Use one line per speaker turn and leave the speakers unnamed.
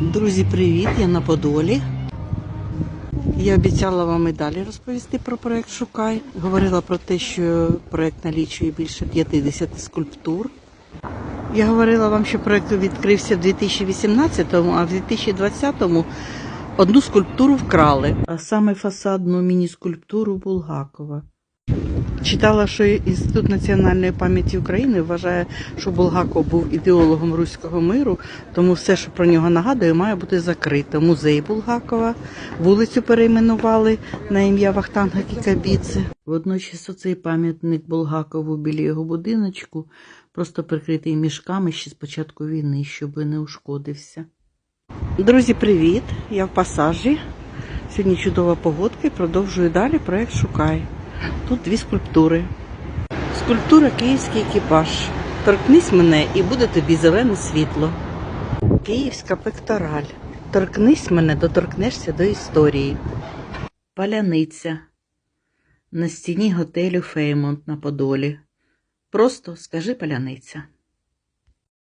Друзі, привіт! Я на Подолі. Я обіцяла вам і далі розповісти про проект Шукай. Говорила про те, що проект налічує більше 50 скульптур. Я говорила вам, що проект відкрився в 2018-му, а в 2020-му одну скульптуру вкрали, а саме фасадну міні-скульптуру Булгакова. Читала, що Інститут національної пам'яті України вважає, що Булгаков був ідеологом руського миру, тому все, що про нього нагадує, має бути закрито. Музей Булгакова, вулицю перейменували на ім'я Вахтанга Кікабіци. Водночас оцей пам'ятник Булгакову біля його будиночку просто прикритий мішками ще з початку війни, щоб не ушкодився. Друзі, привіт! Я в пасажі. Сьогодні чудова погодка і продовжую далі проект Шукай. Тут дві скульптури. Скульптура Київський екіпаж. Торкнись мене і буде тобі зелене світло. Київська пектораль. Торкнись мене, доторкнешся до історії. Паляниця. На стіні готелю Феймонт на Подолі. Просто скажи паляниця.